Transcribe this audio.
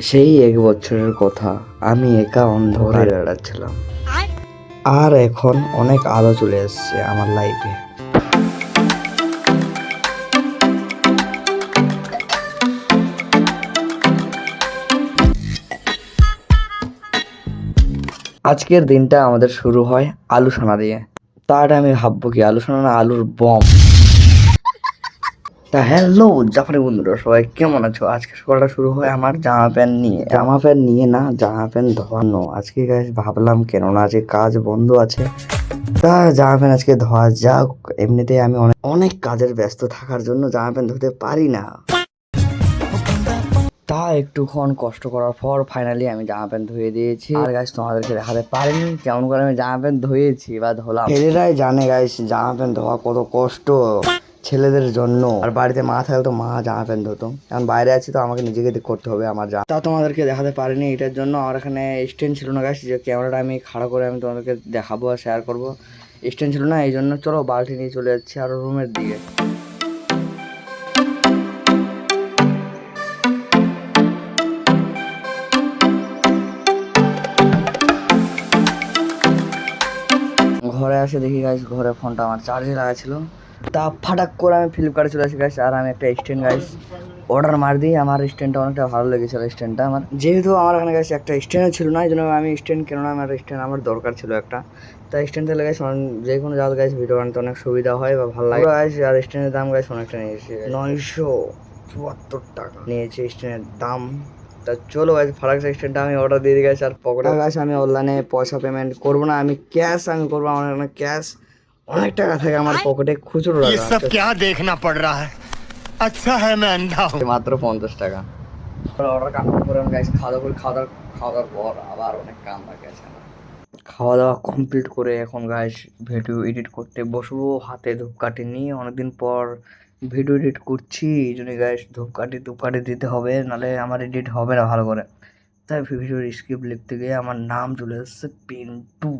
সেই এক বছরের কথা আমি একা অন্ধকারে বেড়াচ্ছিলাম। আর? এখন অনেক আলো চলে এসছে আমার লাইফে আজকের দিনটা আমাদের শুরু হয় আলু সোনা দিয়ে। তার আমি ভাববো কি আলু সোনা না আলুর বম? তা হ্যালো জাফরি বন্ধুরা, সবাই কেমন আছো? আজকে সকালটা শুরু হয় আমার জামা প্যান্ট নিয়ে। জামা প্যান্ট নিয়ে না, জামা প্যান্ট ধোয়ানো আজকে গাছ ভাবলাম কেননা আজকে কাজ বন্ধ আছে, তা জামা প্যান্ট আজকে ধোয়া যাক। এমনিতেই আমি অনেক অনেক কাজের ব্যস্ত থাকার জন্য জামা প্যান্ট ধুতে পারি না। তা একটুক্ষণ কষ্ট করার পর ফাইনালি আমি জামা প্যান্ট ধুয়ে দিয়েছি। আর গাছ তোমাদেরকে দেখাতে পারিনি কেমন করে আমি জামা প্যান্ট ধুয়েছি বা ধোলাম। ছেলেরাই জানে গাইস জামা প্যান্ট ধোয়া কত কষ্ট। ছেলেদের জন্য। আর বাড়িতে মা থাকলে তো মা জামা প্যান্ট ধরতো। এখন বাইরে আছি তো আমাকে নিজেকে করতে হবে আমার যা। তা তোমাদেরকে দেখাতে পারিনি এটার জন্য। আমার এখানে স্ট্যান্ড ছিল না গাছ যে ক্যামেরাটা আমি খাড়া করে আমি তোমাদেরকে দেখাবো আর শেয়ার করব। স্ট্যান্ড ছিল না, এই জন্য চলো বালতি নিয়ে চলে যাচ্ছি আরও রুমের দিকে। ঘরে আসে দেখি গাইস ঘরে ফোনটা আমার চার্জে লাগা ছিল তা ফাটাক করে আমি ফ্লিপকার্টে চলে আসি গাইস আর আমি একটা স্ট্যান্ড গাইস অর্ডার মার দিই। আমার স্ট্যান্ডটা অনেকটা ভালো লেগেছিল স্ট্যান্ডটা আমার যেহেতু আমার এখানে গাইস একটা স্ট্যান্ডও ছিল না এই জন্য আমি স্ট্যান্ড কেন আমার স্ট্যান্ড আমার দরকার ছিল একটা। তাই স্ট্যান্ড থেকে গাইস যে কোনো জায়গায় গাইস ভিডিও বানাতে অনেক সুবিধা হয় বা ভালো লাগে। গাইস আর স্ট্যান্ডের দাম গাইস অনেকটা নিয়েছি নয়শো চুয়াত্তর টাকা নিয়েছে স্ট্যান্ডের দাম। তা চলো গাইস ফারাক স্ট্যান্ডটা আমি অর্ডার দিয়ে গাইস আর পকেটে গাইস আমি অনলাইনে পয়সা পেমেন্ট করব না, আমি ক্যাশ আমি করব, আমার ক্যাশ অনেক টাকা থাকে আমার পকেটে খুচরো ये টাকা सब क्या देखना पड़ रहा है अच्छा है मैं अंधा हूँ মাত্র পঞ্চাশ টাকা অর্ডার কনফার্ম করে আমি গাইস খাওয়া দাওয়া করে খাওয়া দাওয়া খাওয়া দাওয়ার পর আবার অনেক কাম বাকি আছে আমার খাওয়া দাওয়া কমপ্লিট করে এখন গাইস ভিডিও এডিট করতে বসবো হাতে ধূপকাঠি নিয়ে অনেকদিন পর ভিডিও এডিট করছি এই জন্য গাইস ধূপকাঠি ধূপকাঠি দিতে হবে নাহলে আমার এডিট হবে না ভালো করে তাই ভিডিওর স্ক্রিপ্ট লিখতে গিয়ে আমার নাম চলে এসেছে পিন্টু